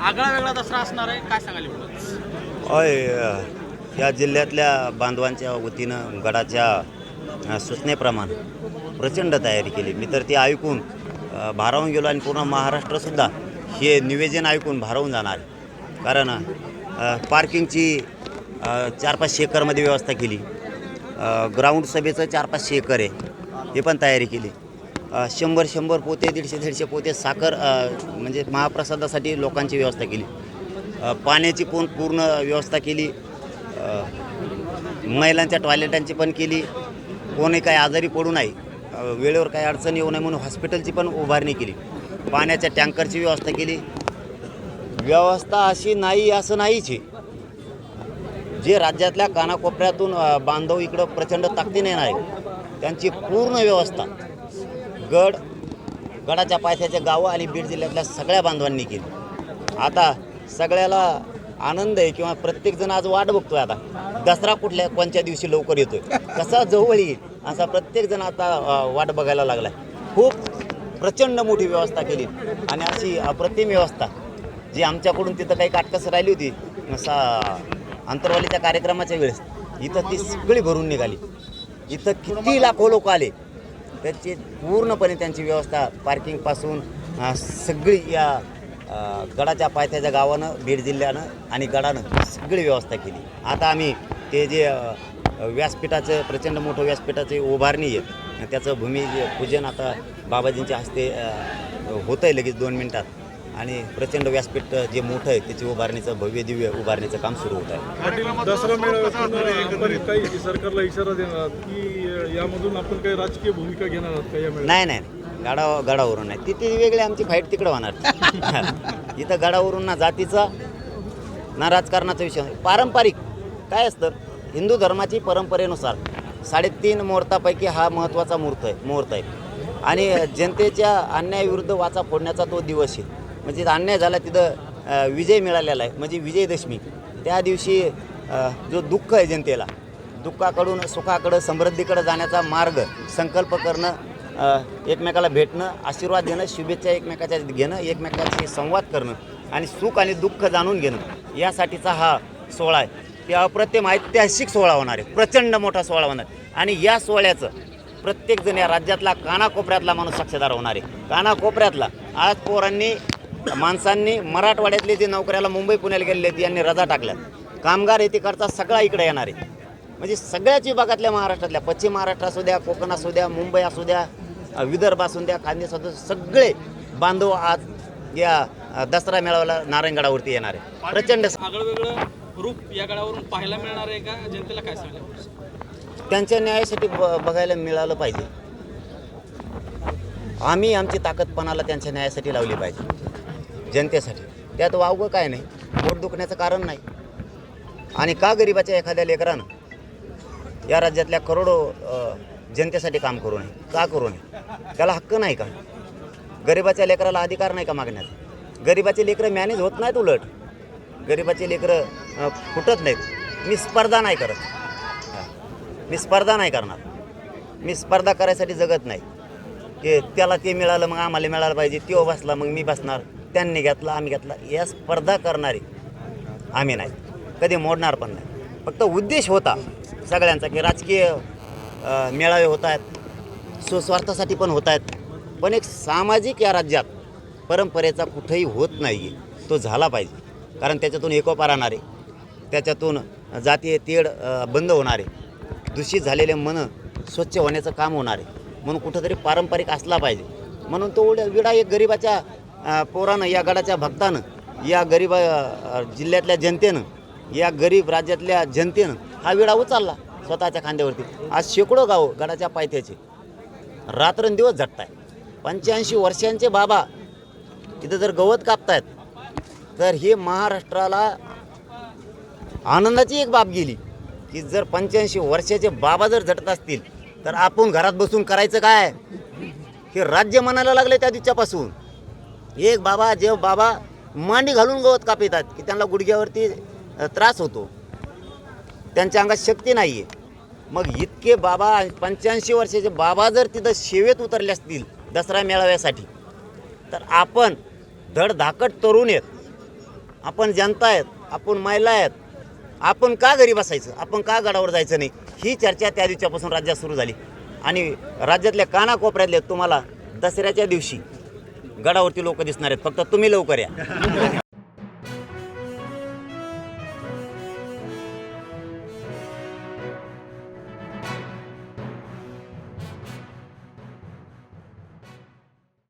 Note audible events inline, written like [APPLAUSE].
आगळा वेगळा दसरा असणार आहे काय सांगाल होय या जिल्ह्यातल्या बांधवांच्या वतीनं गडाच्या सूचनेप्रमाणे प्रचंड तयारी केली. मी तर ती ऐकून भारावून गेलो आणि पूर्ण महाराष्ट्रसुद्धा हे निवेदन ऐकून भारावून जाणार कारण पार्किंगची चार पाचशे एकरमध्ये व्यवस्था केली. ग्राउंड सभेचं चार पाचशे एकर आहे हे पण तयारी केली. शंभर शंभर पोते दीडशे दीडशे पोते साखर म्हणजे महाप्रसादासाठी लोकांची व्यवस्था केली. पाण्याची पण पूर्ण व्यवस्था केली. महिलांच्या टॉयलेटांची पण केली. कोणी काही आजारी पडू नये वेळेवर काही अडचण येऊ नये म्हणून हॉस्पिटलची पण उभारणी केली. पाण्याच्या टँकरची व्यवस्था केली. व्यवस्था अशी नाही असं नाहीच आहे. जे राज्यातल्या कानाकोपऱ्यातून बांधव इकडं प्रचंड ताकदीने नाही त्यांची पूर्ण व्यवस्था गड गडाच्या पायथ्याच्या गावं आणि बीड जिल्ह्यातल्या सगळ्या बांधवांनी केली. आता सगळ्याला आनंद आहे किंवा प्रत्येकजण आज वाट बघतोय आता. दसरा कुठल्या कोणत्या दिवशी लवकर येतोय? कसा जवळ येईल? असा प्रत्येकजण आता वाट बघायला लागलाय. खूप प्रचंड मोठी व्यवस्था केली. आणि अशी अप्रतिम व्यवस्था जी आमच्याकडून तिथं काही काटकस राहिली होती सा अंतरवालीच्या कार्यक्रमाच्या वेळेस इथं ती सगळी भरून निघाली. इथं किती लाखो लोक आले. त्याची पूर्णपणे त्यांची व्यवस्था पार्किंगपासून सगळी या गडाच्या पायथ्याच्या गावानं बीड जिल्ह्यानं आणि गडानं सगळी व्यवस्था केली. आता आम्ही ते जे व्यासपीठाचं प्रचंड मोठं व्यासपीठाचे उभारणी आहेत त्याचं भूमी पूजन आता बाबाजींच्या हस्ते होतं आहे लगेच दोन मिनटात. आणि प्रचंड व्यासपीठ जे मोठं आहे त्याची उभारणीचं भव्य दिव्य उभारणीचं काम सुरू होत आहे. दसरा काही सरकारला इशारा देणार? की यामधून आपण काही राजकीय भूमिका घेणार आहात का नाही नाही नाही. गडा गडावरून नाही. तिथे वेगळी आमची फाईट तिकडं होणार. [LAUGHS] इथं गडावरून ना जातीचा ना राजकारणाचा विषय. पारंपरिक. काय असतं? हिंदू धर्माची परंपरेनुसार साडेतीन मुहूर्तापैकी हा महत्त्वाचा मुहूर्त आहे मुहूर्त आहे. आणि जनतेच्या अन्यायाविरुद्ध वाचा फोडण्याचा तो दिवस आहे. म्हणजे जिथं अन्याय झाला तिथं विजय मिळालेला आहे. म्हणजे विजयदशमी. त्या दिवशी जो दुःख आहे जनतेला दुःखाकडून सुखाकडं समृद्धीकडं जाण्याचा मार्ग संकल्प करणं एकमेकाला भेटणं आशीर्वाद देणं शुभेच्छा एकमेकाच्या घेणं एकमेकाशी संवाद करणं आणि सुख आणि दुःख जाणून घेणं यासाठीचा हा सोहळा आहे. ते अप्रतिम ऐतिहासिक सोहळा होणार आहे. प्रचंड मोठा सोहळा होणार आणि या सोहळ्याचं प्रत्येकजण या राज्यातला कानाकोपऱ्यातला माणूस साक्षीदार होणार आहे. कानाकोपऱ्यातला आज पोरांनी माणसांनी मराठवाड्यातले जे नोकऱ्याला मुंबई पुण्याला गेलेले आहेत यांनी रजा टाकल्या. कामगार येतीकडचा सगळा इकडे येणार आहे. म्हणजे सगळ्याच विभागातल्या महाराष्ट्रातल्या पश्चिम महाराष्ट्र असू द्या कोकण असू द्या मुंबई असू द्या विदर्भ असू द्या खानदेश असू सगळे बांधव आज या दसरा मेळाव्याला नारायणगडावरती येणार आहे. प्रचंड रूप या गडावरून पाहायला मिळणार आहे का? जनतेला काय सांगाल? त्यांच्या न्यायासाठी बघायला मिळालं पाहिजे. आम्ही आमची ताकदपणाला त्यांच्या न्यायासाठी लावली पाहिजे. जनतेसाठी. त्यात वावगं काय नाही. पोट दुखण्याचं कारण नाही. आणि का गरिबाच्या एखाद्या लेकरानं या राज्यातल्या करोडो जनतेसाठी काम करू नये? का करू नये? त्याला हक्क नाही का? गरिबाच्या लेकराला अधिकार नाही का मागण्याचा? गरिबाचे लेकरं मॅनेज होत नाहीत उलट. गरिबाचे लेकरं फुटत नाहीत. मी स्पर्धा नाही करत. मी स्पर्धा नाही करणार. मी स्पर्धा करायसाठी जगत नाही. की त्याला ते मिळालं मग आम्हाला मिळालं पाहिजे. तो बसला मग मी बसणार. त्यांनी घेतला आम्ही घेतला. या स्पर्धा करणारी आम्ही नाही. कधी मोडणार पण नाही. फक्त उद्देश होता सगळ्यांचा की राजकीय मेळावे होत आहेत सुस्वार्थासाठी पण होत आहेत. पण एक सामाजिक या राज्यात परंपरेचा कुठेही होत नाही आहे तो झाला पाहिजे. कारण त्याच्यातून एकोपा राहणारे त्याच्यातून जातीय तेढ बंद होणारे दूषित झालेले मन स्वच्छ होण्याचं काम होणार. आहे म्हणून कुठंतरी पारंपरिक असला पाहिजे. म्हणून तो उड्या- विडा एक गरिबाच्या पोरानं या गडाच्या भक्तानं या गरीब जिल्ह्यातल्या जनतेनं या गरीब राज्यातल्या जनतेनं हा विडा उचलला स्वतःच्या खांद्यावरती. आज शेकडो गाव गडाच्या पायथ्याचे. रात्रंदिवस झटताय पंच्याऐंशी वर्षांचे बाबा तिथं जर गवत कापतायत तर हे महाराष्ट्राला आनंदाची एक बाब गेली की जर पंच्याऐंशी वर्षाचे बाबा जर झटत असतील तर आपण घरात बसून करायचं काय? हे राज्य म्हणायला लागले त्या दिवसापासून. एक बाबा जे बाबा मांडी घालून गवत कापितात की त्यांना गुडघ्यावरती त्रास होतो. त्यांच्या अंगात शक्ती नाही आहे मग इतके बाबा पंच्याऐंशी वर्षाचे बाबा जर तिथं शेवेत उतरले असतील दसरा मेळाव्यासाठी तर आपण धडधाकट तरुण आहेत. आपण जनता आहेत आपण महिला आहेत. आपण का घरी बसायचं? आपण का गडावर जायचं नाही? ही चर्चा त्या दिवसापासून राज्यात सुरू झाली. आणि राज्यातल्या कानाकोपऱ्यातले तुम्हाला दसऱ्याच्या दिवशी गडावरती लोक दिसणार आहेत. फक्त तुम्ही लवकर या.